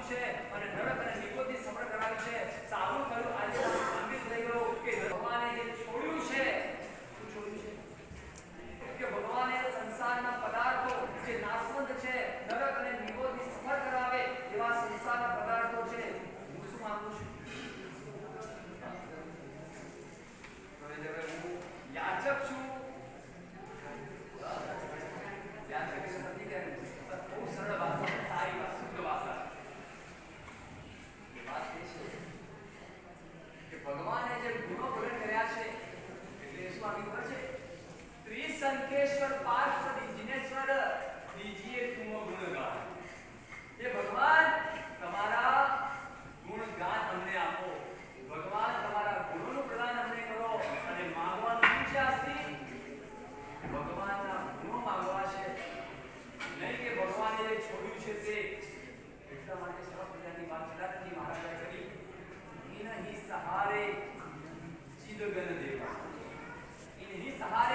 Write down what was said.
આવશે અને નરક ભગવાને જે ગુણો પ્રગટ કર્યા છે, એટલે એ શું આગળ કરે છે ત્રિસંકેશ્વર પાર્શ્વદી જિનેશ્વર બીજીએ તુમો ગુણગાન. એ ભગવાન, તમારા ગુણ ગાન અમને આપો. ભગવાન, તમારા ગુણોનું પ્રદાન અમને કરો અને માગવાનું શું છે આજથી? ભગવાનના ગુણો માગવા છે. નહીં કે ભગવાને જે છોડ્યું છે તે. सहारे चीज़ों गण देव इन्हीं सहारे